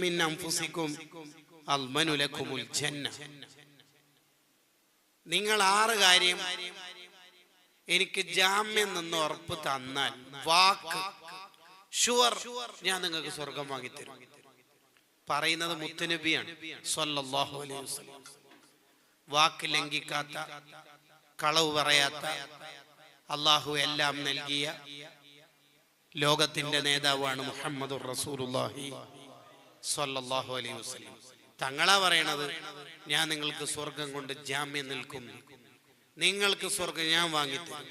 മിൻ ജന്ന നിങ്ങൾ ആറ് കാര്യം എനിക്ക് ജാമ്യം നിന്ന് ഉറപ്പ് തന്നാൽ വാക്ക് ഷുവർ ഞാൻ നിങ്ങൾക്ക് സ്വർഗം വാങ്ങിത്തരും. പറയുന്നത് മുത്തുനബിയാണ് അലൈഹി വസല്ലം. വാക്ക് ലംഘിക്കാത്ത കളവ് പറയാത്ത അള്ളാഹു എല്ലാം നൽകിയ ലോകത്തിന്റെ നേതാവാണ് മുഹമ്മദ് അലൈഹി തങ്ങളാ പറയണത് ഞാൻ നിങ്ങൾക്ക് സ്വർഗം കൊണ്ട് ജാമ്യം നിൽക്കും. നിങ്ങൾക്ക് സ്വർഗം ഞാൻ വാങ്ങിത്തരും.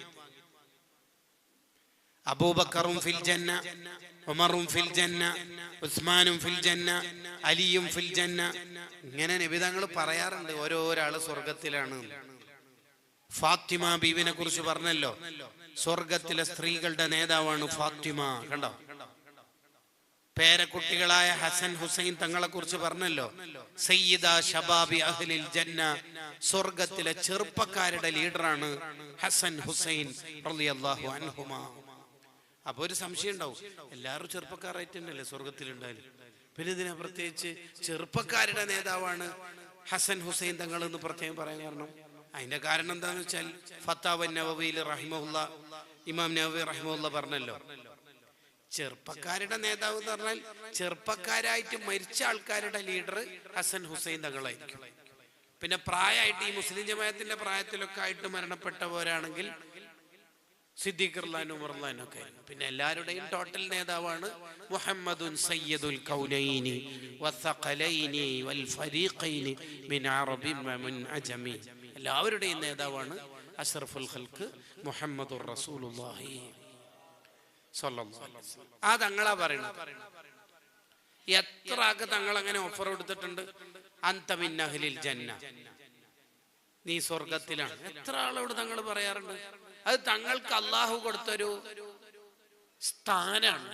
അബൂബക്കറും ഫിൽ ജന്ന ഉമറും ഫിൽ ജന്ന ഉസ്മാനും ഫിൽ ജന്ന അലിയും ഫിൽ ജന്ന. ഇങ്ങനെ നിബിതങ്ങൾ പറയാറുണ്ട് ഓരോരാൾ സ്വർഗത്തിലാണ് ഫാത്തിമ ബീവിനെ കുറിച്ച് പറഞ്ഞല്ലോ. സ്വർഗത്തിലെ സ്ത്രീകളുടെ നേതാവാണ് ഫാത്തിമ. കണ്ടോ? പേരക്കുട്ടികളായ ഹസൻ ഹുസൈൻ തങ്ങളെ കുറിച്ച് പറഞ്ഞല്ലോ. സയ്യിദ ഷബാബി അഹ്ലിൽ ജന്ന സ്വർഗത്തിലെ ചെറുപ്പക്കാരുടെ ലീഡറാണ് ഹസൻ ഹുസൈൻ റളിയല്ലാഹു അപ്പൊ ഒരു സംശയം ഉണ്ടാവും. എല്ലാവരും ചെറുപ്പക്കാരായിട്ടുണ്ടല്ലേ സ്വർഗത്തിലുണ്ടായാലും? പിന്നെ ഇതിനെ പ്രത്യേകിച്ച് ചെറുപ്പക്കാരുടെ നേതാവാണ് ഹസൻ ഹുസൈൻ തങ്ങൾ എന്ന് പ്രത്യേകം പറയാൻ കാരണം അതിന്റെ കാരണം എന്താന്ന് വെച്ചാൽ ഫത്താവൻ നവവിയിൽ റഹിമുല്ല ഇമാം നവവി റഹിമുല്ല പറഞ്ഞല്ലോ. ചെറുപ്പക്കാരുടെ നേതാവ് എന്ന് പറഞ്ഞാൽ ചെറുപ്പക്കാരായിട്ട് മരിച്ച ആൾക്കാരുടെ ലീഡർ ഹസൻ ഹുസൈൻ തങ്ങളായിരിക്കും. പിന്നെ പ്രായമായിട്ട് ഈ മുസ്ലിം ജമാഅത്തിന്റെ പ്രായത്തിലൊക്കെ ആയിട്ട് മരണപ്പെട്ടവരാണെങ്കിൽ ഉമർലാൻ ഒക്കെ പിന്നെ എല്ലാവരുടെയും ടോട്ടൽ നേതാവാണ് മുഹമ്മദുൻ സയ്യദുൽ കൗലൈനി വൽ ഫരീഖൈനി മിൻ അറബി അജമി എല്ലാവരുടെയും നേതാവാണ് അഷ്റഫുൽ ഖൽക്ക് മുഹമ്മദുർ റസൂലുള്ളാഹി. ആ തങ്ങളാ പറയണത്. എത്ര ആൾക്ക് തങ്ങൾ അങ്ങനെ ഓഫർ കൊടുത്തിട്ടുണ്ട് അന്തമിൻ അഹ്ലിൽ ജന്ന. നീ സ്വർഗത്തിലാണ് എത്ര ആളോട് തങ്ങൾ പറയാറുണ്ട്? അത് തങ്ങൾക്ക് അള്ളാഹു കൊടുത്തൊരു സ്ഥാനാണ്.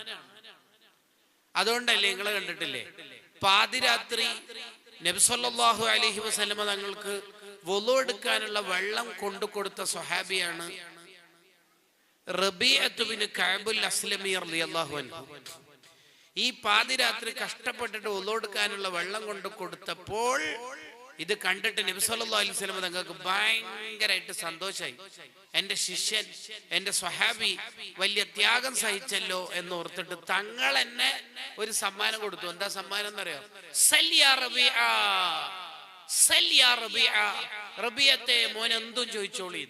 അതുകൊണ്ടല്ലേ നിങ്ങൾ കണ്ടിട്ടില്ലേ? പാതിരാത്രി നബ്സല്ലാഹു അലഹി വസ്ലമ തങ്ങൾക്ക് വൊലു എടുക്കാനുള്ള വെള്ളം കൊണ്ടു കൊടുത്ത സ്വഹാബിയാണ് കഅബുൽ അസ്ലമി അൻഹു. ഈ പാതിരാത്രി കഷ്ടപ്പെട്ടിട്ട് ഒലോടുക്കാനുള്ള വെള്ളം കൊണ്ട് കൊടുത്തപ്പോൾ ഇത് കണ്ടിട്ട് നബിസല്ലാ അലൈഹി സ്വലം തങ്ങൾക്ക് ഭയങ്കരമായിട്ട് സന്തോഷമായി എന്റെ ശിഷ്യൻ എന്റെ സ്വഹാബി വലിയ ത്യാഗം സഹിച്ചല്ലോ എന്ന് ഓർത്തിട്ട് തങ്ങൾ എന്നെ ഒരു സമ്മാനം കൊടുത്തു. എന്താ സമ്മാനം എന്നറിയോ? സല്യാ റബിഅ. റബിയത്തെ മോൻ എന്തും ചോദിച്ചോളി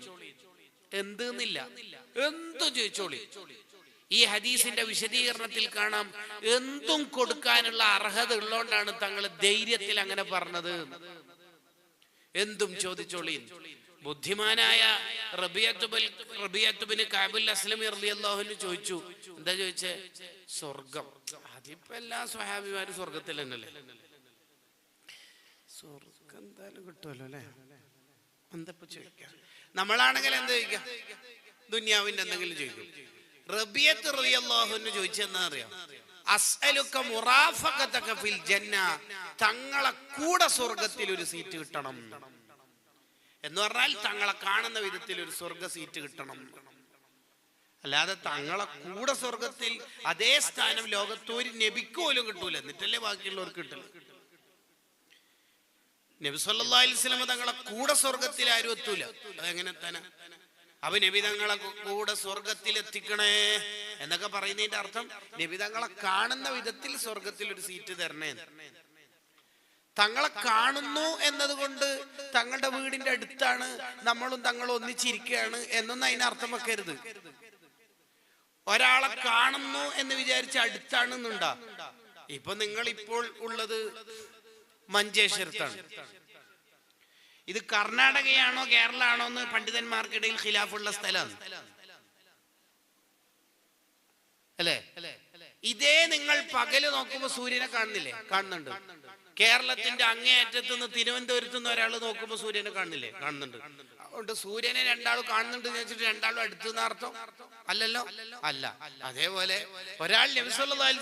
എന്തെന്നില്ല. എന്തും ചോദിച്ചോളി. ഈ ഹദീസിന്റെ വിശദീകരണത്തിൽ കാണാം എന്തും കൊടുക്കാനുള്ള അർഹത ഉള്ളോണ്ടാണ് തങ്ങൾ ധൈര്യത്തിൽ അങ്ങനെ പറഞ്ഞത് എന്തും ചോദിച്ചോളി ബുദ്ധിമാനായ റബിയത്തുബൽ റബിയത്തുബിന് കാബുൽ അസ്ലമി റളിയല്ലാഹുവിന് ചോദിച്ചു. എന്താ ചോദിച്ചേ? സ്വർഗം അതിപ്പോ എല്ലാ സ്വഹാബിമാരും സ്വർഗത്തിൽ തന്നെയല്ലേ സ്വർഗം എന്തായാലും കിട്ടുമല്ലോ അല്ലേ? എന്തപ്പോ ചോദിക്കാം? നമ്മളാണെങ്കിൽ എന്ത് ചോദിക്കാം? ദുന്യാവിന്റെ എന്തെങ്കിലും ചോദിക്കും. റബിയത്ത് റബിയല്ലാഹുന്ന് ചോദിച്ചെന്നാ അറിയാം? അസ്അലുക്ക ഫിൽ ജന്ന. തങ്ങളെ കൂടെ സ്വർഗത്തിൽ ഒരു സീറ്റ് കിട്ടണം. എന്ന് പറഞ്ഞാൽ തങ്ങളെ കാണുന്ന വിധത്തിൽ ഒരു സ്വർഗ സീറ്റ് കിട്ടണം. അല്ലാതെ തങ്ങളെ കൂടെ സ്വർഗത്തിൽ അതേ സ്ഥാനം ലോകത്തൊരു നബിക്കോലും കിട്ടൂല. എന്നിട്ടല്ലേ ബാക്കിയുള്ളവർക്ക് കിട്ടില്ല നബി സല്ലല്ലാഹു അലൈഹി വസല്ലം തങ്ങളെ കൂടെ സ്വർഗത്തിൽ ആരും എത്തൂല. അതെങ്ങനെ തന്നെ അപ്പൊ നബിതങ്ങളെ കൂടെ സ്വർഗത്തിൽ എത്തിക്കണേ എന്നൊക്കെ പറയുന്നതിന്റെ അർത്ഥം നബിതങ്ങളെ കാണുന്ന വിധത്തിൽ സ്വർഗത്തിൽ ഒരു സീറ്റ് തരണേ തങ്ങളെ കാണുന്നു എന്നതുകൊണ്ട് തങ്ങളുടെ വീടിന്റെ അടുത്താണ് നമ്മളും തങ്ങളും ഒന്നിച്ചിരിക്കുകയാണ് എന്നൊന്നും അതിനർത്ഥം വെക്കരുത്. ഒരാളെ കാണുന്നു എന്ന് വിചാരിച്ച് അടുത്താണെന്നുണ്ടാ? ഇപ്പൊ നിങ്ങൾ ഇപ്പോൾ ഉള്ളത് മഞ്ചേശ്വരത്താണ്. ഇത് കർണാടകയാണോ കേരള ആണോ എന്ന് പണ്ഡിതന്മാർക്കിടയിൽ ഖിലാഫുള്ള സ്ഥലമാണ് അല്ലേ? ഇതേ നിങ്ങൾ പകൽ നോക്കുമ്പോ സൂര്യനെ കാണുന്നില്ലേ? കാണുന്നുണ്ട്. കേരളത്തിന്റെ അങ്ങേയറ്റത്ത് നിന്ന് തിരുവനന്തപുരത്ത് നിന്ന് ഒരാൾ നോക്കുമ്പോ സൂര്യനെ കാണുന്നില്ലേ? കാണുന്നുണ്ട്. അതുകൊണ്ട് സൂര്യനെ രണ്ടാളും കാണുന്നുണ്ട് എന്ന് വെച്ചിട്ട് രണ്ടാളും അടുത്ത് അർത്ഥം? അല്ലല്ലോ? അല്ല. അതേപോലെ ഒരാൾ നബി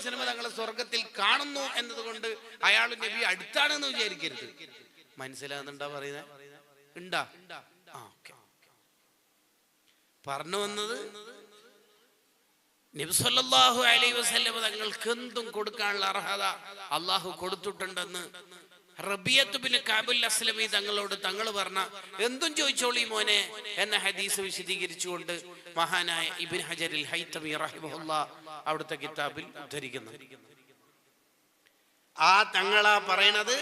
സിനിമ തങ്ങളെ സ്വർഗത്തിൽ കാണുന്നു എന്നതുകൊണ്ട് അയാൾ നബി അടുത്താണെന്ന് വിചാരിക്കരുത്. മനസ്സിലാകുന്നുണ്ടാ പറയുന്നത് ഉണ്ടാ ആ പറഞ്ഞു വന്നത് നബ്സല്ലാഹു അലൈ വസല്ലം തങ്ങൾക്ക് എന്തും കൊടുക്കാനുള്ള അർഹത അള്ളാഹു കൊടുത്തിട്ടുണ്ടെന്ന് റബിയത്ത് പിന്നെ കാബുൽ അസ്ലമി തങ്ങളോട് തങ്ങൾ പറഞ്ഞ എന്തും ചോദിച്ചോളി മോനെ എന്ന ഹദീസ് വിശദീകരിച്ചുകൊണ്ട് മഹാനായ ഇബിൻ ഹജരിൽ ഹൈത്തമി റഹിമഹുല്ല അവിടുത്തെ കിതാബിൽ ഉദ്ധരിക്കുന്നു. ആ തങ്ങളാ പറയണത്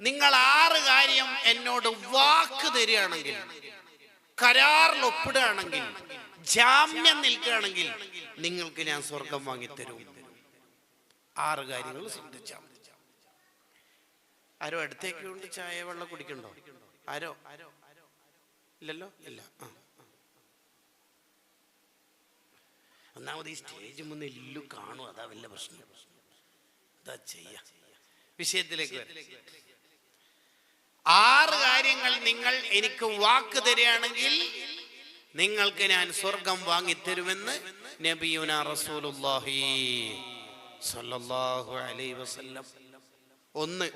നിങ്ങൾ ആറ് കാര്യം എന്നോട് വാക്ക് തരികയാണെങ്കിൽ കരാറിൽ ഒപ്പിടുകയാണെങ്കിൽ ജാമ്യം നിൽക്കുകയാണെങ്കിൽ നിങ്ങൾക്ക് ഞാൻ സ്വർഗം വാങ്ങിത്തരും. ആറ് കാര്യങ്ങൾ ശ്രദ്ധിച്ചാൽ ആരോ അടുത്തേക്ക് കൊണ്ട് ചായ വെള്ളം കുടിക്കണ്ടോ? ആരോ? ഇല്ലല്ലോ? ഇല്ല. ആ. ഒന്നാമത് ഈ സ്റ്റേജ് മുന്നിൽ ഇല്ലു കാണും. അതാ വല്ല പ്രശ്നം. അതാ ചെയ്യാ. വിഷയത്തിലേക്ക്. ആറ് കാര്യങ്ങൾ നിങ്ങൾ എനിക്ക് വാക്ക് തരികയാണെങ്കിൽ നിങ്ങൾക്ക് ഞാൻ സ്വർഗം വാങ്ങിത്തരുമെന്ന് നബിയുന റസൂലുള്ളാഹി സ്വല്ലല്ലാഹു അലൈഹി വസല്ലം. ഒന്ന്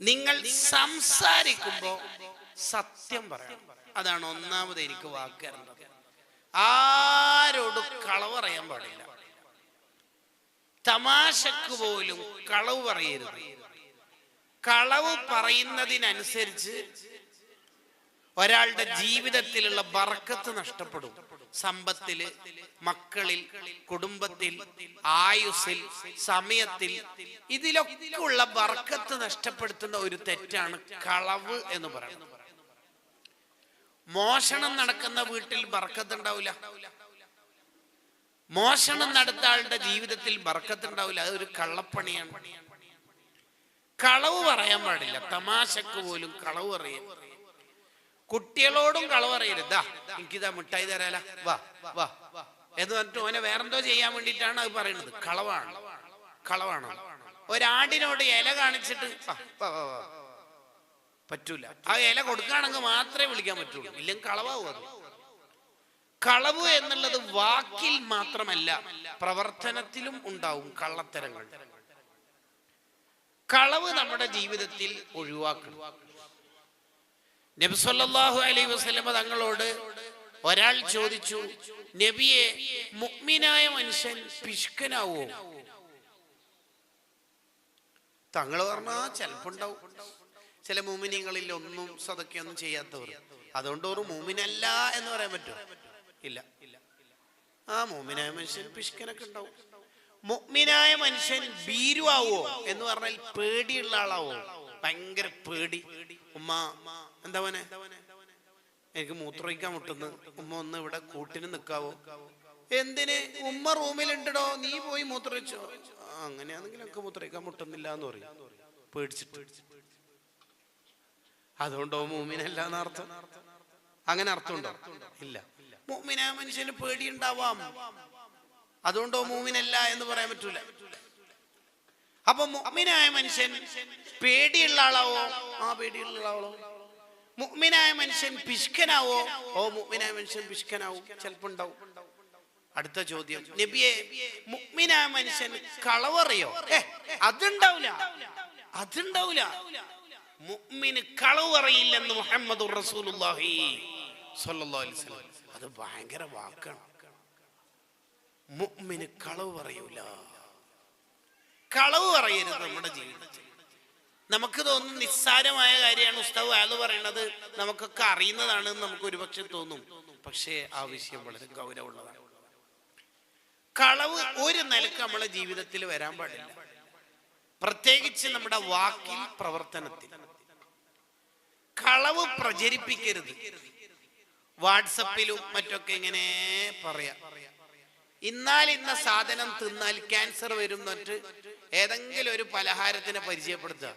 നിങ്ങൾ സംസാരിക്കുമ്പോൾ സത്യം പറയണം അതാണ് ഒന്നാമത് എനിക്ക് വാക്ക് തരേണ്ടത്. ആരോടും കളവ് പറയാൻ പാടില്ല. തമാശക്ക് പോലും കളവ് പറയരുത്. കളവ് പറയുന്നതിനനുസരിച്ച് ഒരാളുടെ ജീവിതത്തിലുള്ള ബറക്കത്ത് നഷ്ടപ്പെടും. സമ്പത്തിൽ മക്കളിൽ കുടുംബത്തിൽ ആയുസ്സിൽ സമയത്തിൽ ഇതിലൊക്കെ ഉള്ള ബർക്കത്ത് നഷ്ടപ്പെടുത്തുന്ന ഒരു തെറ്റാണ് കളവ് എന്ന് പറയുന്നത്. മോഷണം നടക്കുന്ന വീട്ടിൽ ബർക്കത്ത് ഉണ്ടാവില്ല മോഷണം നടത്ത ആളുടെ ജീവിതത്തിൽ ബർക്കത്ത് ഉണ്ടാവില്ല അതൊരു കള്ളപ്പണിയാണ്. കളവ് പറയാൻ പാടില്ല. തമാശക്ക് പോലും കളവ് പറയും കുട്ടികളോടും കളവ് അറിയരുതാ എനിക്കിതാ മിഠായി തരാല. വാ വാ എന്ന് പറഞ്ഞിട്ട് ഓനെ വേറെന്തോ ചെയ്യാൻ വേണ്ടിയിട്ടാണ് അത് പറയുന്നത് കളവാണ്. കളവാണ്. ഒരാടിനോട് ഇല കാണിച്ചിട്ട് വാ, വാ, വാ." പറ്റൂല. ആ ഇല കൊടുക്കുകയാണെങ്കിൽ മാത്രമേ വിളിക്കാൻ പറ്റുള്ളൂ. ഇല്ലെങ്കിൽ കളവാകും അത്. കളവ് എന്നുള്ളത് വാക്കിൽ മാത്രമല്ല പ്രവർത്തനത്തിലും ഉണ്ടാവും കള്ളത്തരങ്ങൾ. കളവ് നമ്മുടെ ജീവിതത്തിൽ ഒഴിവാക്കണം. നബ്സല്ലാഹു അലൈ വസ്ലമ തങ്ങളോട് ഒരാൾ ചോദിച്ചു നബിയെ മുഗ്മിനായ മനുഷ്യൻ പിഷ്കനാവോ തങ്ങൾ പറഞ്ഞാ ചിലപ്പുണ്ടാവും. ചില മൂമിനിങ്ങളിൽ ഒന്നും സതൊക്കെയൊന്നും ചെയ്യാത്തവർ. അതുകൊണ്ട് ഒരു മൂമിനല്ല എന്ന് പറയാൻ പറ്റും? ഇല്ല. ആ മൂമിനായ മനുഷ്യൻ പിഷ്കനൊക്കെ ഉണ്ടാവും. മുഗ്മിനായ മനുഷ്യൻ ഭീരുവാവോ എന്ന് പറഞ്ഞാൽ പേടിയുള്ള ആളാവോ? ഭയങ്കര പേടി. ഉമ്മ എന്താ പോനെ എനിക്ക് മൂത്രമൊഴിക്കാൻ മുട്ടുന്നു. ഉമ്മ ഒന്ന് ഇവിടെ കൂട്ടിന് നിൽക്കാവോ എന്തിന്? ഉമ്മ റൂമിലുണ്ടോ നീ പോയി മൂത്രമൊഴിച്ചോ? അങ്ങനെയാണെങ്കിലൊക്കെ മൂത്രമൊഴിക്കാൻ മുട്ടുന്നില്ല എന്ന് പറയും. പേടിച്ചിട്ട്. അതുകൊണ്ടോ മൂമിനല്ല എന്നർത്ഥം അങ്ങനെ അർത്ഥമുണ്ടോ? ഇല്ല. മൂമിനായ മനുഷ്യന് പേടി പേടിയുണ്ടാവാം. അതുകൊണ്ടോ മൂമിനല്ല എന്ന് പറയാൻ പറ്റൂല. അപ്പൊ മുഅ്മിനായ മനുഷ്യൻ പേടിയുള്ള ആളാവോ? ആ പേടിയുള്ള ആളാവോ മുഅ്മിനായ മനുഷ്യൻ പിഷ്കനാവോ ഓ മുഅ്മിനായ മനുഷ്യൻ പിഷ്കനാവും ചിലപ്പോ ഉണ്ടാവും. അടുത്ത ചോദ്യം. നബിയെ മുഅ്മിനായ മനുഷ്യൻ കളവറിയോ? ഏ അതുണ്ടാവില്ല അതുണ്ടാവില്ല മുഅ്മിന് കളവ് അറിയില്ലെന്ന് മുഹമ്മദ് റസൂലുള്ളാഹി സ്വല്ലല്ലാഹു അലൈഹി വസല്ലം. അത് ഭയങ്കര വാക്കാണ്. മുഅ്മിന് കളവ് പറയൂല. കളവ് പറയരുത് നമ്മുടെ ജീവിതത്തിൽ. നമുക്ക് തോന്നുന്ന നിസ്സാരമായ കാര്യമാണ് ഉസ്താവ് ആൾ പറയണത് നമുക്കൊക്കെ അറിയുന്നതാണ് നമുക്ക് ഒരുപക്ഷെ തോന്നും. പക്ഷേ ആ വിഷയം വളരെ ഗൗരവമുള്ളതാണ്. കളവ് ഒരു നിലയ്ക്ക് നമ്മളെ ജീവിതത്തിൽ വരാൻ പാടില്ല. പ്രത്യേകിച്ച് നമ്മുടെ വാക്കിൽ പ്രവർത്തനത്തിൽ. കളവ് പ്രചരിപ്പിക്കരുത്. വാട്സപ്പിലും മറ്റൊക്കെ ഇങ്ങനെ പറയാം. ഇന്നാൽ ഇന്ന സാധനം തിന്നാൽ ക്യാൻസർ വരും എന്നിട്ട് ഏതെങ്കിലും ഒരു പലഹാരത്തിനെ പരിചയപ്പെടുത്തുക.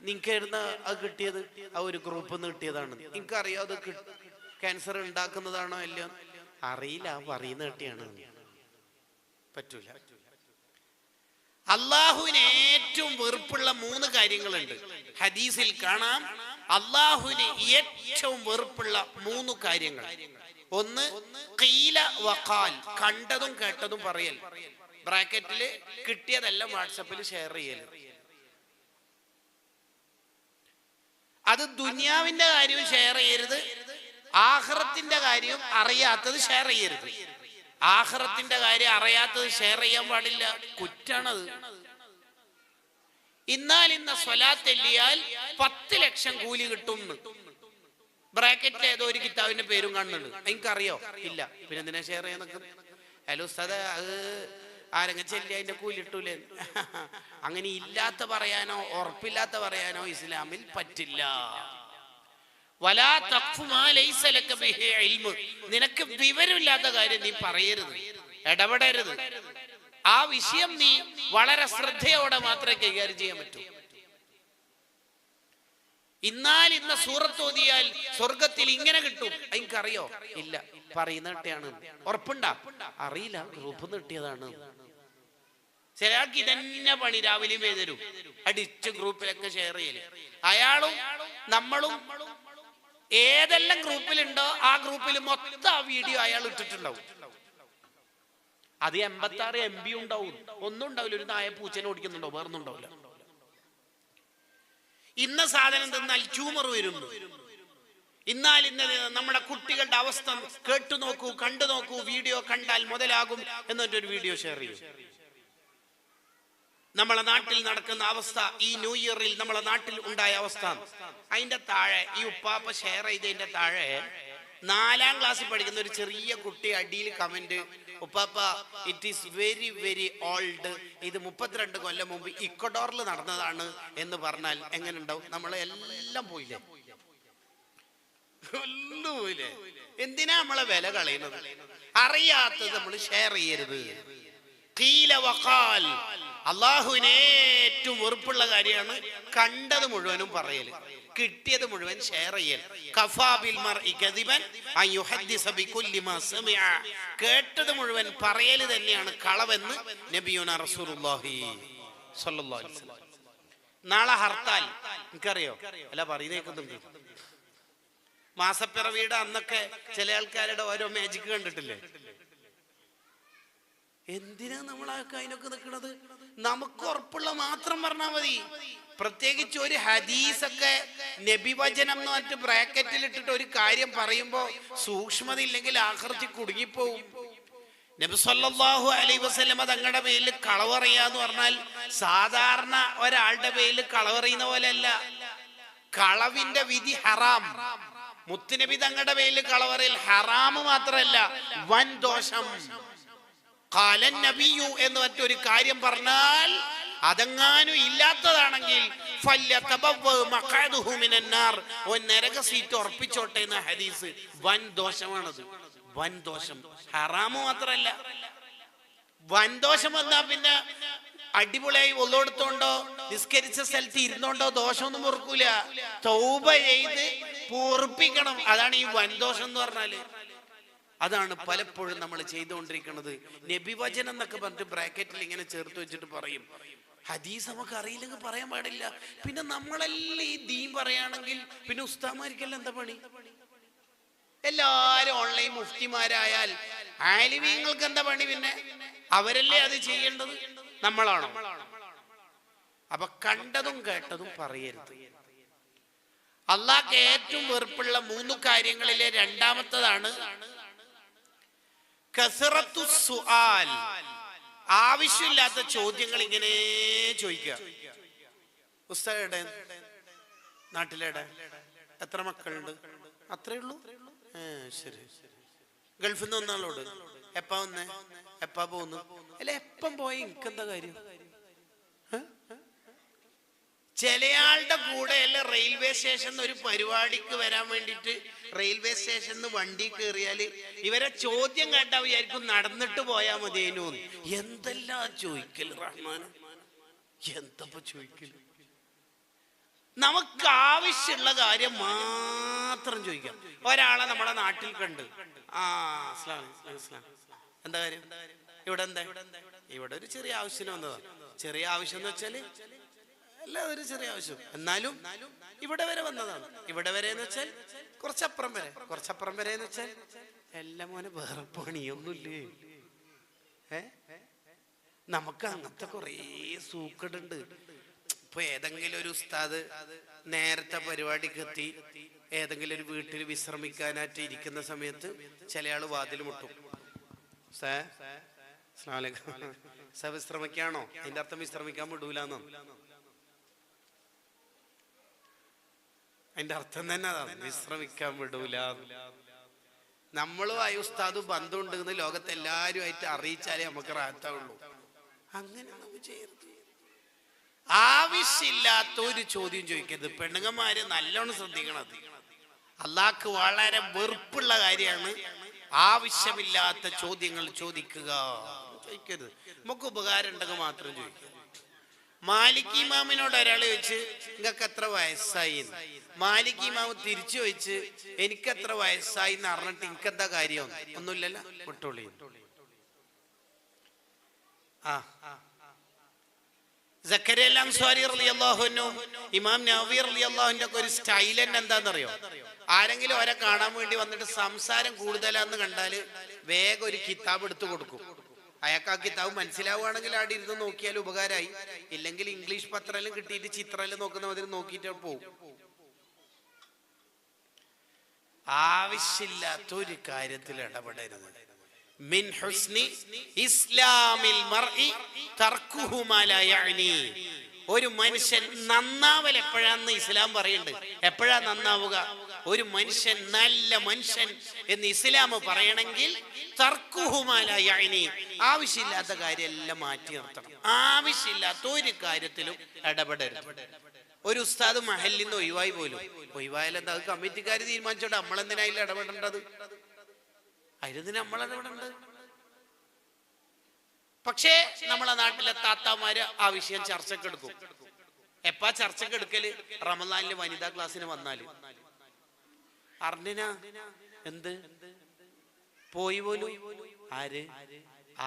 നിങ്ങൾക്ക് എഴുന്ന അത് കിട്ടിയത്? ആ ഒരു ഗ്രൂപ്പിൽ നിന്ന് കിട്ടിയതാണ്. നിങ്ങൾക്ക് അറിയോ അത് ക്യാൻസർ ഉണ്ടാക്കുന്നതാണോ അല്ലയോ അറിയില്ല പറയുന്ന കിട്ടിയാണ്. പറ്റൂല. അള്ളാഹുവിന് ഏറ്റവും വെറുപ്പുള്ള മൂന്ന് കാര്യങ്ങളുണ്ട്. ഹദീസിൽ കാണാം. അള്ളാഹുവിന് ഏറ്റവും വെറുപ്പുള്ള മൂന്ന് കാര്യങ്ങൾ. ഒന്ന് കീല വഖാൽ കണ്ടതും കേട്ടതും പറയൽ. ബ്രാക്കറ്റിൽ കിട്ടിയതെല്ലാം വാട്സപ്പിൽ ഷെയർ ചെയ്യൽ. അത് ദുനിയാവിന്റെ കാര്യവും ഷെയർ ചെയ്യരുത്. ആഹ്റത്തിന്റെ കാര്യവും അറിയാത്തത് ഷെയർ ചെയ്യരുത്. ആഹ്റത്തിന്റെ കാര്യം അറിയാത്തത് ഷെയർ ചെയ്യാൻ പാടില്ല. കുറ്റാണത്. ഇന്നാൽ ഇന്ന സ്വലാത്തെല്ലിയാൽ പത്ത് ലക്ഷം കൂലി കിട്ടും ബ്രാക്കറ്റ് ഏതോ ഒരു കിതാബിന്റെ പേരും കാണുന്നുണ്ട്. എനിക്കറിയോ? ഇല്ല. പിന്നെ എന്തിനാ ഷെയർ ചെയ്യാൻ നിൽക്കുന്നത് ഹലോ സദ അത് ആരെങ്കിലും ചെല്ലി അതിന്റെ കൂലി ഇട്ടൂലേ അങ്ങനെ ഇല്ലാത്ത പറയാനോ ഉറപ്പില്ലാത്ത പറയാനോ ഇസ്ലാമിൽ പറ്റില്ല. നിനക്ക് വിവരമില്ലാത്ത കാര്യം നീ പറയരുത്. ഇടപെടരുത്. ആ വിഷയം നീ വളരെ ശ്രദ്ധയോടെ മാത്രമേ കൈകാര്യം ചെയ്യാൻ പറ്റൂ. ഇന്നാൽ ഇന്ന സൂറത്ത് ഓതിയാൽ സ്വർഗത്തിൽ ഇങ്ങനെ കിട്ടും. എനിക്കറിയോ ഇല്ല. പറയുന്ന കിട്ടിയാണ്. ഉറപ്പുണ്ടാ? അറിയില്ല. ഗ്രൂപ്പ് കിട്ടിയതാണ് ചിലയാൾക്ക് ഇതന്നെ പണി രാവിലെയും ചെയ്തരും അടിച്ച് ഗ്രൂപ്പിലൊക്കെ ഷെയർ ചെയ്യൽ. അയാളും നമ്മളും ഏതെല്ലാം ഗ്രൂപ്പിലുണ്ടോ ആ ഗ്രൂപ്പിൽ മൊത്തം ആ വീഡിയോ അയാൾ ഇട്ടിട്ടുണ്ടാവും. അത് എൺപത്തി ആറ് എം ബി ഉണ്ടാവും. ഒന്നും ഉണ്ടാവില്ല. ഒരു നായ പൂച്ചനെ ഓടിക്കുന്നുണ്ടോ വേറൊന്നും ഉണ്ടാവില്ല. ഇന്ന സാധനം തിന്നാൽ ട്യൂമർ വരുന്നു. ഇന്നാൽ ഇന്ന നമ്മുടെ കുട്ടികളുടെ അവസ്ഥ കേട്ടു നോക്കൂ കണ്ടു നോക്കൂ വീഡിയോ കണ്ടാൽ മുതലാകും ഒരു വീഡിയോ ഷെയർ ചെയ്യും. നമ്മളെ നാട്ടിൽ നടക്കുന്ന അവസ്ഥ ഈ ന്യൂ ഇയറിൽ നമ്മളെ നാട്ടിൽ ഉണ്ടായ അവസ്ഥ. അതിന്റെ താഴെ ഈ ഉപ്പാപ്പ ഷെയർ ചെയ്തതിന്റെ താഴെ നാലാം ക്ലാസ്സിൽ പഠിക്കുന്ന ഒരു ചെറിയ കുട്ടി അടിയിൽ കമന്റ് ഉപ്പാപ്പ it is very very old ഇത് മുപ്പത്തിരണ്ട് കൊല്ലം മുമ്പ് ഇക്വഡോറിൽ നടന്നതാണ് എന്ന് പറഞ്ഞാൽ എങ്ങനെ ഉണ്ടാവും നമ്മളെ എല്ലാം പോയില്ലേ? എല്ലാം പോയില്ലേ? എന്തിനാ നമ്മളെ വില കളയുന്നത്? അറിയാത്തത് നമ്മൾ ഷെയർ ചെയ്യരുത്. അള്ളാഹുവിന് ഏറ്റവും വെറുപ്പുള്ള കാര്യമാണ് കണ്ടത് മുഴുവനും പറയൽ. കിട്ടിയത് മുഴുവൻ ഷെയർ ചെയ്യൽ. കേട്ടത് മുഴുവൻ പറയൽ തന്നെയാണ് കളവെന്ന് നബിയുന റസൂലുള്ളാഹി അലൈഹി വസല്ലം. നാളെ ഹർത്താൽ. എനിക്കറിയോ അല്ല പറയുന്നേക്കുന്നുണ്ട് മാസപ്പിറവിയുടെ അന്നൊക്കെ ചില ആൾക്കാരുടെ ഓരോ മാജിക് കണ്ടിട്ടില്ലേ? എന്തിനാ നമ്മളൊക്കെ അതിനൊക്കെ നിൽക്കുന്നത് നമുക്ക് ഉറപ്പുള്ള മാത്രം പറഞ്ഞാൽ മതി. പ്രത്യേകിച്ച് ഒരു ഹദീസൊക്കെ നബിവചനം എന്ന് പറഞ്ഞിട്ട് ബ്രാക്കറ്റിൽ ഇട്ടിട്ട് ഒരു കാര്യം പറയുമ്പോൾ സൂക്ഷ്മത ഇല്ലെങ്കിൽ ആഹർജി കുടുങ്ങിപ്പോവും. നബി സല്ലല്ലാഹു അലൈഹി വസല്ലമ തങ്ങളുടെ പേരിൽ കളവറിയാന്ന് പറഞ്ഞാൽ സാധാരണ ഒരാളുടെ പേരിൽ കളവറിയുന്ന പോലെയല്ല. കളവിന്റെ വിധി ഹറാം. മുത്തുനബി തങ്ങളുടെ പേരിൽ കളവറിൽ ഹറാം മാത്രമല്ല വൻ ദോഷം കാലൻ നബിയു എന്ന് മറ്റൊരു കാര്യം പറഞ്ഞാൽ അതെങ്ങാനും ഇല്ലാത്തതാണെങ്കിൽ നരക സീറ്റ് ഉറപ്പിച്ചോട്ടെ എന്ന ഹദീസ്. വൻ ദോഷമാണത്. വൻ ദോഷം. ഹറാമ് മാത്രല്ല. വൻ ദോഷം വന്നാ പിന്നെ അടിപൊളിയായി ഒള്ളെടുത്തോണ്ടോ നിസ്കരിച്ച സ്ഥലത്ത് ഇരുന്നോണ്ടോ ദോഷമൊന്നും പൊറുക്കൂല. തൗബ ചെയ്ത് പൂർപ്പിക്കണം അതാണ് ഈ വൻ ദോഷം എന്ന് പറഞ്ഞാൽ. അതാണ് പലപ്പോഴും നമ്മൾ ചെയ്തുകൊണ്ടിരിക്കുന്നത്. നബിവചനം എന്നൊക്കെ പറഞ്ഞിട്ട് ബ്രാക്കറ്റിൽ ഇങ്ങനെ ചേർത്ത് വെച്ചിട്ട് പറയും. ഹദീസ് നമുക്ക് അറിയില്ലെങ്കിൽ പറയാൻ പാടില്ല. പിന്നെ നമ്മളെല്ലാം ഈ ദീൻ പറയുകയാണെങ്കിൽ പിന്നെ ഉസ്താമാർക്കെല്ലാം എന്താ പണി? എല്ലാരും ഓൺലൈൻ മുഫ്തിമാരായാൽ ആലിമീങ്ങൾക്ക് എന്താ പണി പിന്നെ? അവരല്ലേ അത് ചെയ്യേണ്ടത്? നമ്മളാണോ? അപ്പൊ കണ്ടതും കേട്ടതും പറയരുത്. അള്ളാഹ് ഏറ്റവും വെറുപ്പുള്ള മൂന്ന് കാര്യങ്ങളിലെ രണ്ടാമത്തതാണ് കസറത്തു സുആൽ. ആവശ്യമില്ലാത്ത ചോദ്യങ്ങൾ ഇങ്ങനെ ചോദിക്കുക. ഉസ്താദയുടെ നാട്ടിലേടെ എത്ര മക്കളുണ്ട്? അത്രേ ഉള്ളൂ? ഏ, ശരി. ഗൾഫിൽ നിന്ന് വന്നാളോട്? എപ്പാ വന്നേ? എപ്പാ പോന്നു? അല്ല എപ്പം പോയ? എനിക്കെന്താ കാര്യം? ചിലയാളുടെ കൂടെ അല്ല റെയിൽവേ സ്റ്റേഷൻ ഒരു പരിപാടിക്ക് വരാൻ വേണ്ടിട്ട് റെയിൽവേ സ്റ്റേഷനിൽ വണ്ടി കയറിയാൽ ഇവരെ ചോദ്യം കേട്ടാ വിചാരിക്കും നടന്നിട്ട് പോയാ മതിയേനു എന്തെല്ലാം ചോദിക്കൽ റഹ്മാൻ എന്തപ്പോ ചോദിക്കൽ നമുക്ക് ആവശ്യമുള്ള കാര്യം മാത്രം ചോദിക്കാം. ഒരാളെ നമ്മുടെ നാട്ടിൽ കണ്ട്. ആ എന്താ കാര്യം? ഇവിടെ എന്താ? ഇവിടെ ഒരു ചെറിയ ആവശ്യം വന്നതാ. ചെറിയ ആവശ്യം എന്ന് വെച്ചാൽ അല്ല ഒരു ചെറിയ ആവശ്യം. എന്നാലും ഇവിടെ വരെ വന്നതാണ്. ഇവിടെ വരെ എന്ന് വെച്ചാൽ കുറച്ചപ്പുറം വരെ. കുറച്ചപ്പുറം വരെ എന്ന് വെച്ചാൽ എല്ലാം മോനെ വേറെ പണിയൊന്നുമില്ലേ? ഏ? നമുക്ക് അങ്ങനത്തെ കുറേ സൂക്കടുണ്ട്. ഇപ്പൊ ഏതെങ്കിലും ഒരു ഉസ്താദ് നേരത്തെ പരിപാടിക്ക് എത്തി ഏതെങ്കിലും ഒരു വീട്ടിൽ വിശ്രമിക്കാനായിട്ട് ഇരിക്കുന്ന സമയത്ത് ചില ആൾ വാതിൽ മുട്ടും. സേ വിശ്രമിക്കാണോ? അതിന്റെ അർത്ഥം വിശ്രമിക്കാൻ വിടൂലെന്നോ? അതിന്റെ അർത്ഥം തന്നെ അതാണ്. വിശ്രമിക്കാൻ വിടൂല. നമ്മളുമായി ഉസ്താദ് ബന്ധമുണ്ട് എന്ന് ലോകത്ത് എല്ലാവരുമായിട്ട് അറിയിച്ചാലേ നമുക്ക് റാത്താവുള്ളൂ അങ്ങനെ നമ്മൾ ചെയ്യരുത്. ആവശ്യമില്ലാത്ത ഒരു ചോദ്യം ചോദിക്കരുത്. പെണ്ണുങ്ങന്മാര് നല്ലോണം ശ്രദ്ധിക്കണത്. അള്ളാക്ക് വളരെ വെറുപ്പുള്ള കാര്യമാണ് ആവശ്യമില്ലാത്ത ചോദ്യങ്ങൾ ചോദിക്കുക. ചോദിക്കരുത്. നമുക്ക് ഉപകാരം ഉണ്ടെങ്കിൽ മാത്രം ചോദിക്കുക മാലിക് ഇമാമിനോട് ഒരാൾ ചോദിച്ച് നിങ്ങൾക്ക് എത്ര വയസ്സായി. മാലിക് ഇമാമ് തിരിച്ചു ചോദിച്ച് എനിക്ക് എത്ര വയസ്സായി? എന്ന് അറിഞ്ഞിട്ട് എനിക്ക് എന്താ കാര്യം? ഒന്നുമില്ലല്ലോ വിട്ടോളി. ആ. ഇമാം ഒക്കെ ഒരു സ്റ്റൈൽ തന്നെ എന്താണെന്നറിയോ? ആരെങ്കിലും അവരെ കാണാൻ വേണ്ടി വന്നിട്ട് സംസാരം കൂടുതലാന്ന് കണ്ടാൽ വേഗം ഒരു കിതാബ് എടുത്തു കൊടുക്കും. അയാൾക്ക് ആ കിതാബ് മനസ്സിലാവുകയാണെങ്കിൽ അവിടെ ഇരുന്ന് നോക്കിയാൽ ഉപകാരമായി. ഇല്ലെങ്കിൽ ഇംഗ്ലീഷ് പത്രമെല്ലാം കിട്ടിയിട്ട് ചിത്രമെല്ലാം നോക്കുന്ന മതി നോക്കിയിട്ട് പോകും ആവശ്യമില്ലാത്ത ഒരു കാര്യത്തിൽ ഇടപെടരുത്. മിൻ ഹുസ്നി ഇസ്ലാമിൽ മർഇ ലാ ഒരു മനുഷ്യൻ നന്നാവൽ എപ്പോഴാന്ന് ഇസ്ലാം പറയുന്നുണ്ട്. എപ്പോഴാ നന്നാവുക? ഒരു മനുഷ്യൻ നല്ല മനുഷ്യൻ എന്ന് ഇസ്ലാം പറയണമെങ്കിൽ തർക്കുഹുമാലി. ആവശ്യമില്ലാത്ത കാര്യമെല്ലാം മാറ്റി നിർത്തണം. ആവശ്യമില്ലാത്ത ഒരു കാര്യത്തിലും ഇടപെടരുത്. ഒരു ഉസ്താദ് മഹലിൽ നിന്ന് ഒഴിവായി പോലും. ഒഴിവായാലും എന്താ അത് കമ്മിറ്റിക്കാർ തീരുമാനിച്ചോട്ടെ നമ്മളെന്തിനാ അതിൽ ഇടപെടേണ്ടത്? അതിന് നമ്മൾ ഇടപെടേണ്ടത്? പക്ഷേ നമ്മളെ നാട്ടിലെ താത്താമാര് ആ വിഷയം ചർച്ചക്കെടുക്കും എപ്പാ ചർച്ചക്കെടുക്കൽ റമദാനിൽ വനിതാ ക്ലാസ്സിന് വന്നാൽ. അർണിന എന്ത്? പോയി പോലും? ആര്?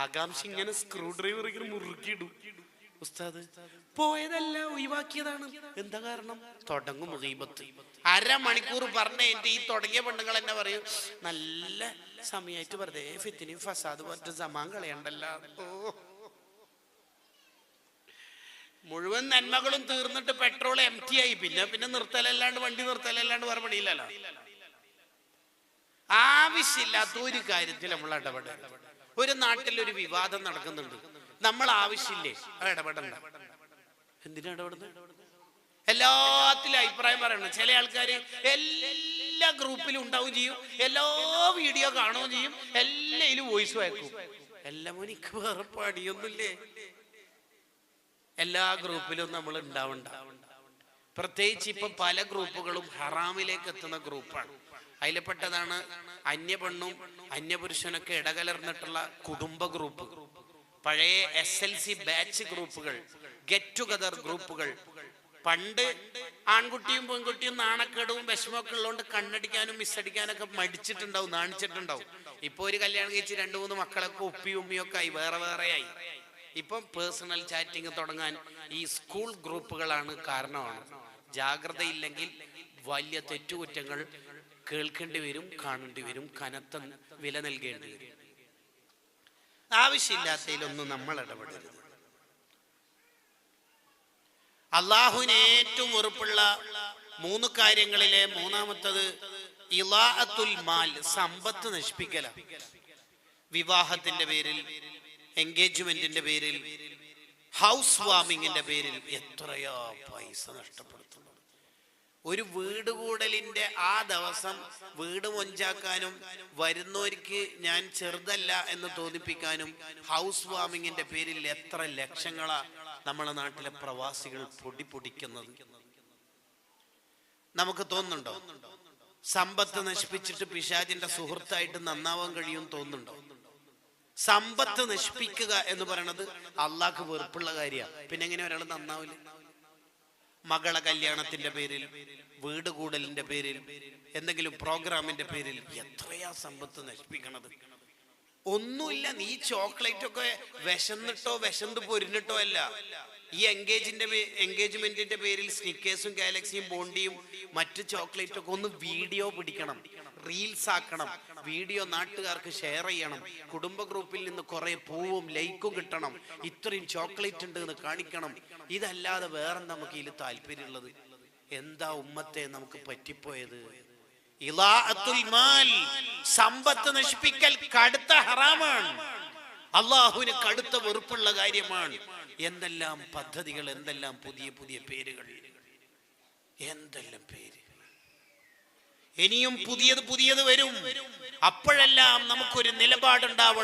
ആകാംക്ഷ ഇങ്ങനെ സ്ക്രൂ ഡ്രൈവർ ഇങ്ങനെ മുറുക്കിയിടും. ഉസ്താദ് പോയതല്ല ഒഴിവാക്കിയതാണ്. എന്താ കാരണം? തുടങ്ങും മുഹീബത്ത്. അരമണിക്കൂർ പറഞ്ഞ എന്റെ ഈ തുടങ്ങിയ പെണ്ണുങ്ങൾ എന്നെ പറയും നല്ല സമയമായിട്ട് വെറുതെ ഫിത്തിനും ഫസാദ് പോലത്തെ സമാൻ കളയണ്ടല്ല. മുഴുവൻ നന്മകളും തീർന്നിട്ട് പെട്രോൾ എം ടി ആയി. പിന്നെ പിന്നെ നിർത്തലല്ലാണ്ട് വണ്ടി നിർത്തലല്ലാണ്ട് വേറെ പണിയില്ലല്ലോ. ആവശ്യമില്ലാത്ത ഒരു കാര്യത്തിൽ നമ്മൾ ഇടപെടരുത്. ഒരു നാട്ടിൽ ഒരു വിവാദം നടക്കുന്നുണ്ട്. നമ്മൾ ആവശ്യമില്ലേ? ഇടപെടണ്ട. എന്തിനാ ഇടപെടുന്നത്? എല്ലാത്തിലും അഭിപ്രായം പറയണം. ചില ആൾക്കാർ എല്ലാ ഗ്രൂപ്പിലും ഉണ്ടാവും ചെയ്യും. എല്ലാ വീഡിയോ കാണുകയും ചെയ്യും. എല്ലായിലും വോയിസ് വായിക്കും. എല്ലാം എനിക്ക് വേറെ പണിയൊന്നുമില്ലേ? എല്ലാ ഗ്രൂപ്പിലും നമ്മൾ ഉണ്ടാവണ്ട. പ്രത്യേകിച്ച് ഇപ്പൊ പല ഗ്രൂപ്പുകളും ഹറാമിലേക്ക് എത്തുന്ന ഗ്രൂപ്പാണ്. അതിൽപ്പെട്ടതാണ് അന്യപെണ്ണും അന്യപുരുഷനൊക്കെ ഇടകലർന്നിട്ടുള്ള കുടുംബ ഗ്രൂപ്പ്. പഴയ എസ് എൽ സി ബാച്ച് ഗ്രൂപ്പുകൾ ഗെറ്റ് ടുഗദർ ഗ്രൂപ്പുകൾ. പണ്ട് ആൺകുട്ടിയും പെൺകുട്ടിയും നാണക്കേടവും വിഷമമൊക്കെ ഉള്ളതുകൊണ്ട് കണ്ണടിക്കാനും മിസ്സടിക്കാനൊക്കെ മടിച്ചിട്ടുണ്ടാവും നാണിച്ചിട്ടുണ്ടാവും. ഇപ്പൊ ഒരു കല്യാണം കഴിച്ച് രണ്ടു മൂന്ന് മക്കളൊക്കെ ഉപ്പി ഉമ്മിയൊക്കെ ആയി വേറെ വേറെ ആയി. ഇപ്പം പേഴ്സണൽ ചാറ്റിംഗ് തുടങ്ങാൻ ഈ സ്കൂൾ ഗ്രൂപ്പുകളാണ് കാരണമാണ് ജാഗ്രതയില്ലെങ്കിൽ വലിയ തെറ്റുകുറ്റങ്ങൾ കേൾക്കേണ്ടി വരും കാണേണ്ടി വരും കനത്ത വില നൽകേണ്ടി വരും. ആവശ്യമില്ലാത്തതിലൊന്നും നമ്മൾ ഇടപെടരുത്. അള്ളാഹുവിന് ഏറ്റവും ഉറപ്പുള്ള മൂന്ന് കാര്യങ്ങളിലെ മൂന്നാമത്തത് ഇലാഅത്തുൽ മാൽ സമ്പത്ത് നശിപ്പിക്കല വിവാഹത്തിന്റെ പേരിൽ എൻഗേജ്മെന്റിന്റെ പേരിൽ ഹൗസ് വാമിങ്ങിന്റെ പേരിൽ എത്രയോ പൈസ നഷ്ടപ്പെടുത്തുന്നു ഒരു വീട് കൂടലിന്റെ ആ ദിവസം വീട് മൊഞ്ചാക്കാനും വരുന്നവർക്ക് ഞാൻ ചെറുതല്ല എന്ന് തോന്നിപ്പിക്കാനും ഹൗസ് വാമിങ്ങിന്റെ പേരിൽ എത്ര ലക്ഷങ്ങളാ നമ്മളെ നാട്ടിലെ പ്രവാസികൾ പൊടി പൊടിക്കുന്നത് നമുക്ക് തോന്നുന്നുണ്ടോ? സമ്പത്ത് നശിപ്പിച്ചിട്ട് പിശാജിന്റെ സുഹൃത്തായിട്ട് നന്നാവാൻ കഴിയും തോന്നുന്നുണ്ടോ? സമ്പത്ത് നശിപ്പിക്കുക എന്ന് പറയണത് അള്ളാഹ്ക്ക് വെറുപ്പുള്ള കാര്യമാണ്. പിന്നെ എങ്ങനെ ഒരാൾ നന്നാവില്ല മകളെ കല്യാണത്തിന്റെ പേരിൽ വീട് കൂടലിന്റെ പേരിൽ എന്തെങ്കിലും പ്രോഗ്രാമിന്റെ പേരിൽ എത്രയാ സമ്പത്ത് നശിപ്പിക്കണത്? ഒന്നുമില്ല നീ ചോക്ലേറ്റ് ഒക്കെ വിശന്നിട്ടോ വിശന്ന് പൊരിഞ്ഞിട്ടോ അല്ല. ഈ എൻഗേജിന്റെ എൻഗേജ്മെന്റിന്റെ പേരിൽ സ്നിക്കേഴ്സും ഗാലക്സിയും ബോണ്ടിയും മറ്റു ചോക്ലേറ്റ് ഒക്കെ ഒന്ന് വീഡിയോ പിടിക്കണം റീൽസ് ആക്കണം വീഡിയോ നാട്ടുകാർക്ക് ഷെയർ ചെയ്യണം കുടുംബ ഗ്രൂപ്പിൽ നിന്ന് കുറെ പൂവും ലൈക്കും കിട്ടണം ഇത്രയും ചോക്ലേറ്റ് ഉണ്ട് എന്ന് കാണിക്കണം. ഇതല്ലാതെ വേറെ നമുക്ക് ഇതിൽ താല്പര്യമുള്ളത്? എന്താ ഉമ്മത്തെ നമുക്ക് പറ്റിപ്പോയത്? സമ്പത്ത് നശിപ്പിക്കൽ കടുത്ത ഹറാമാണ്. അള്ളാഹുവിന് കടുത്ത വെറുപ്പുള്ള കാര്യമാണ്. എന്തെല്ലാം പദ്ധതികൾ എന്തെല്ലാം പുതിയ പുതിയ പേരുകൾ? എന്തെല്ലാം പേര്? ഇനിയും പുതിയത് പുതിയത് വരും. അപ്പോഴെല്ലാം നമുക്കൊരു നിലപാടുണ്ടാവണം.